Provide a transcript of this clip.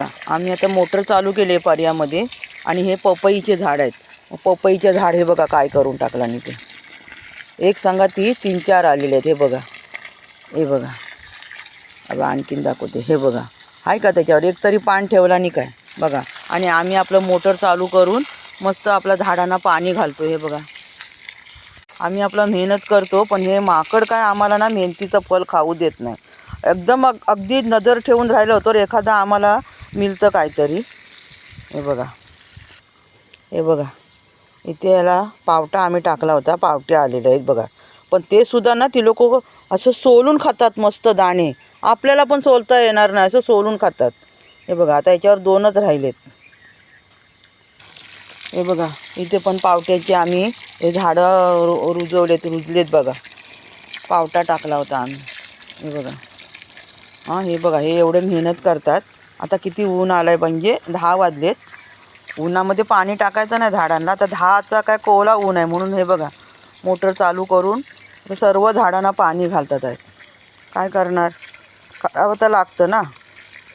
आम्ही आता मोटर चालू केली आहे पर्यामध्ये आणि हे पपईचे झाड आहेत. पपईचे झाड हे बघा काय करून टाकला आणि ते. एक सांगा ती तीन चार आलेले आहेत. हे बघा. हे बघा. अगं आणखीन दाखवते. हे बघा. आहे का त्याच्यावर? एक तरी पान ठेवला नाही काय? बघा. आणि आम्ही आपलं मोटर चालू करून मस्त आपल्या झाडांना पाणी घालतो हे बघा. आम्ही आपला मेहनत करतो पण हे माकड काय आम्हाला ना मेहनतीचं फल खाऊ देत नाही. एकदम अग अगदी नजर ठेवून राहिलं तर एखादा आम्हाला मिळतं काहीतरी. हे बघा. हे बघा. इथे याला पावटा आम्ही टाकला होता. पावटे आलेले आहेत बघा. पण ते सुद्धा ना ती लोक असं सोलून खातात मस्त दाणे. आपल्याला पण सोलता येणार नाही असं सोलून खातात. हे बघा आता याच्यावर दोनच राहिलेत. हे बघा इथे पण पावट्याचे आम्ही हे झाडं रु रुजवलेत रुजलेत बघा. पावटा टाकला होता आम्ही. हे बघा. हां हे बघा हे एवढे मेहनत करतात. आता किती ऊन आलं आहे म्हणजे दहा वाजलेत. उन्हामध्ये पाणी टाकायचं नाही झाडांना. तर दहाचा काय कोवळा ऊन आहे म्हणून हे बघा. मोटर चालू करून ते सर्व झाडांना पाणी घालतात आहे. काय करणार? करावं तर लागतं ना.